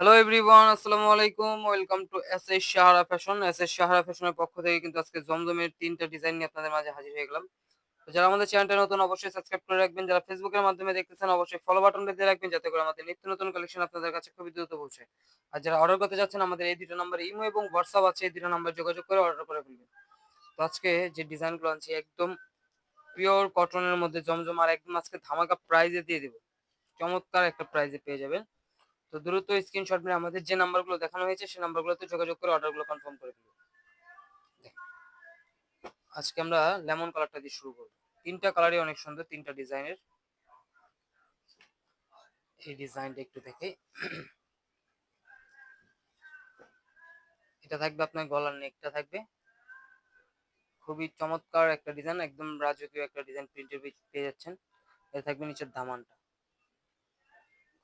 Hello everyone আসসালামু আলাইকুম welcome to S S Sahara fashion S S Sahara ফ্যাশনের পক্ষ থেকে কিন্তু আজকে জমজমের তিনটা ডিজাইন নিয়ে আপনাদের মাঝে হাজির হয়ে গেলাম। তো যারা আমাদের চ্যানেলটা নতুন, অবশ্যই সাবস্ক্রাইব করে রাখবেন। যারা ফেসবুকের মাধ্যমে দেখতেছেন, অবশ্যই ফলো বাটনটা দিয়ে রাখবেন যাতে করে আমাদের নিত্য নতুন কালেকশন আপনাদের কাছে খুবই দ্রুত পৌঁছায় আর যারা অর্ডার করতে যাচ্ছেন, আমাদের এই দুটো নাম্বার ইমো এবং হোয়াটসঅ্যাপ আছে, এই দুটো নাম্বার যোগাযোগ করে অর্ডার করে ফেলবেন। তো আজকে যে ডিজাইনগুলো আনছি, একদম পিওর কটনের মধ্যে জমজম, আর একদম আজকে ধামাকা প্রাইজে দিয়ে দেবো। চমৎকার একটা প্রাইজে পেয়ে যাবেন। তো দ্রুত স্ক্রিনশট মেরে আমাদের যে নাম্বারগুলো দেখানো হয়েছে সেই নাম্বারগুলোতে যোগাযোগ করে অর্ডারগুলো কনফার্ম করে ফেলব আজকে আমরা লেমন কালারটা দিয়ে শুরু করব। তিনটা কালারই অনেক সুন্দর, তিনটা ডিজাইনের। এই ডিজাইনটা একটু দেখে। এটা থাকবে আপনার গলার নেকটা থাকবে। খুবই চমৎকার একটা ডিজাইন একদম রাজকীয় একটা ডিজাইন প্রিন্টের পেয়ে যাচ্ছেন। এটা থাকবে নিচের ধামানটা।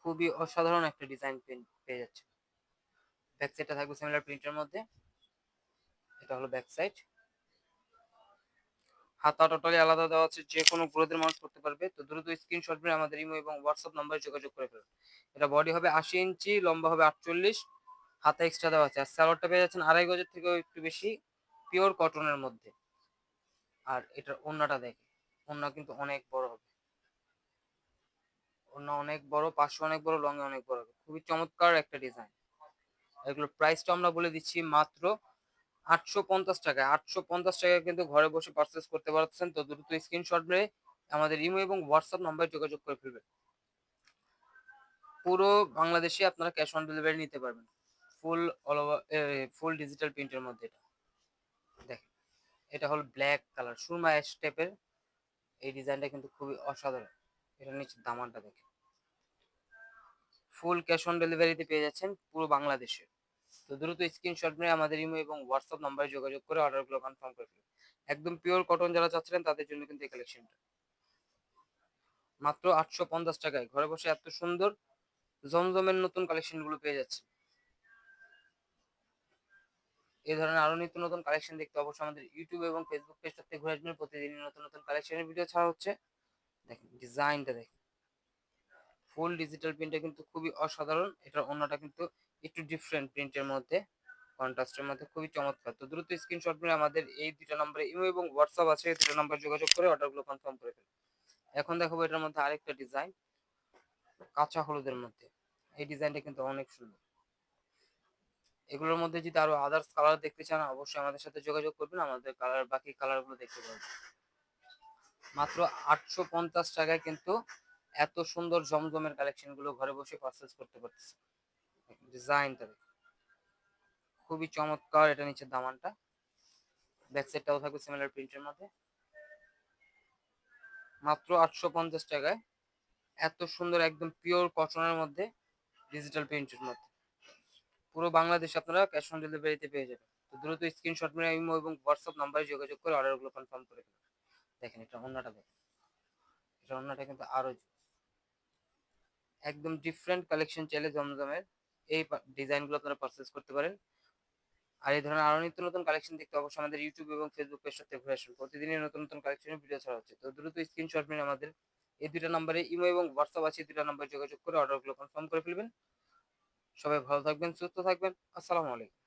খুবই অসাধারণ একটা ডিজাইন প্রিন্ট পেয়ে যাচ্ছে। ব্যাক সাইডটা থাকবে সিমিলার প্রিন্টের মধ্যে। এটা হলো ব্যাক সাইড হাতা টোটালি আলাদা দেওয়া আছে, যে কোনো গ্রোথের মানুষ করতে পারবে। তো দ্রুত স্ক্রিনশট মেরে আমাদের ইমো এবং হোয়াটসঅ্যাপ নম্বরে যোগাযোগ করে ফেলুন। এটা বডি হবে আশি ইঞ্চি, লম্বা হবে আটচল্লিশ। হাতা এক্সট্রা দেওয়া আছে। আর স্যালোয়ারটা পেয়ে যাচ্ছেন আড়াই গজের থেকেও একটু বেশি। পিওর কটনের মধ্যে। আর এটার ওন্নাটা দেখে ওন্না কিন্তু অনেক বড় হবে। ওন্না অনেক বড় পাশে অনেক বড় লং অনেক বড় খুবই চমৎকার একটা ডিজাইন এগুলোর প্রাইসটা আমরা বলে দিচ্ছি মাত্র আটশো পঞ্চাশ টাকা আটশো পঞ্চাশ টাকায় কিন্তু ঘরে বসে পারচেস করতে পারছেন। তো দ্রুত স্ক্রিনশট মেরে আমাদের ইমো এবং হোয়াটসঅ্যাপ নাম্বারে যোগাযোগ করে ফেলবেন। পুরো বাংলাদেশে আপনারা ক্যাশ অন ডেলিভারি নিতে পারবেন। Full all over full digital প্রিন্টের মধ্যে এটা। দেখেন, এটা হলো ব্ল্যাক কালার সুরমা অ্যাশ এই ডিজাইনটা কিন্তু খুবই অসাধারণ। এটা নিচে দামানটা দেখেন। ফুল ক্যাশ অন ডেলিভারিতে পেয়ে যাচ্ছেন পুরো বাংলাদেশে। তো দ্রুত স্ক্রিনশট নিয়ে আমাদের ইমো এবং হোয়াটসঅ্যাপ নাম্বারে যোগাযোগ করে অর্ডারগুলো কনফার্ম করে ফেলুন। একদম পিওর কটন যারা চাচ্ছিলেন তাদের জন্য কিন্তু এই কালেকশনটা মাত্র আটশো পঞ্চাশ টাকায়। ঘরে বসে এত সুন্দর, জমজমের নতুন কালেকশনগুলো পেয়ে যাচ্ছে এই ধরনের আরও নিত্য নতুন কালেকশন দেখতে অবশ্যই আমাদের ইউটিউব এবং ফেসবুক পেজটাতে ঘুরে আসবেন। প্রতিদিনই নতুন নতুন কালেকশনের ভিডিও ছাড়া হচ্ছে। দেখেন ডিজাইনটা দেখেন। ফুল ডিজিটাল প্রিন্টটা কিন্তু খুবই অসাধারণ। এটার অন্যটা কিন্তু একটু ডিফারেন্ট প্রিন্টের মধ্যে কন্ট্রাস্টের মধ্যে খুবই চমৎকার। তো দ্রুত স্ক্রিনশট নিয়ে আমাদের এই দুটো নম্বরে ইমো এবং হোয়াটসঅ্যাপ আছে। এই দুটো নম্বর যোগাযোগ করে অর্ডারগুলো কনফার্ম করে ফেলুন। এখন দেখাবো এটার মধ্যে আরেকটা ডিজাইন কাঁচা হলুদের মধ্যে। এই ডিজাইনটা কিন্তু অনেক সুন্দর। এগুলোর মধ্যে যদি আরও আদার্স কালার দেখতে চান, অবশ্যই আমাদের সাথে যোগাযোগ করবেন। আমাদের কালার বাকি কালারগুলো দেখতে পাবেন। মাত্র আটশো পঞ্চাশ টাকায় কিন্তু এত সুন্দর জমজমের কালেকশনগুলো ঘরে বসে পারচেস করতে পারতেছে। ডিজাইনটা খুবই চমৎকার এটা নিচে দামানটা। ব্যাক সাইডটাও থাকবে সিমিলার প্রিন্টের মধ্যে। মাত্র আটশো পঞ্চাশ টাকায় এত সুন্দর একদম পিওর কটনের মধ্যে ডিজিটাল প্রিন্টের মধ্যে। পুরো বাংলাদেশে আপনারা ক্যাশ অন ডেলিভারিতে পেয়ে যাবেন। তো দ্রুত স্ক্রিনশট মেরে ইমো এবং হোয়াটসঅ্যাপ নাম্বারে যোগাযোগ করে অর্ডারগুলো কনফার্ম করে ফেলুন দেখেন, এটা অন্যটা দেখেন। এটা অন্যটা কিন্তু আরও একদম ডিফারেন্ট কালেকশন চাইলে জমজমের এই ডিজাইনগুলো আপনারা পারচেস করতে পারেন। আর এই ধরনের আরও নিত্য নতুন কালেকশন দেখতে অবশ্যই আমাদের ইউটিউব এবং ফেসবুক পেজ সাথে ঘুরে আসুন। প্রতিদিনই নতুন নতুন কালেকশনের ভিডিও ছাড়া হচ্ছে। তো দ্রুত স্ক্রিনশট নিয়ে আমাদের এই দুটো নাম্বারে ইমো এবং হোয়াটসঅ্যাপ আছে দুটো নাম্বারে যোগাযোগ করে অর্ডারগুলো কনফার্ম করে ফেলবেন। সবাই ভালো থাকবেন, সুস্থ থাকবেন। আসসালামু আলাইকুম।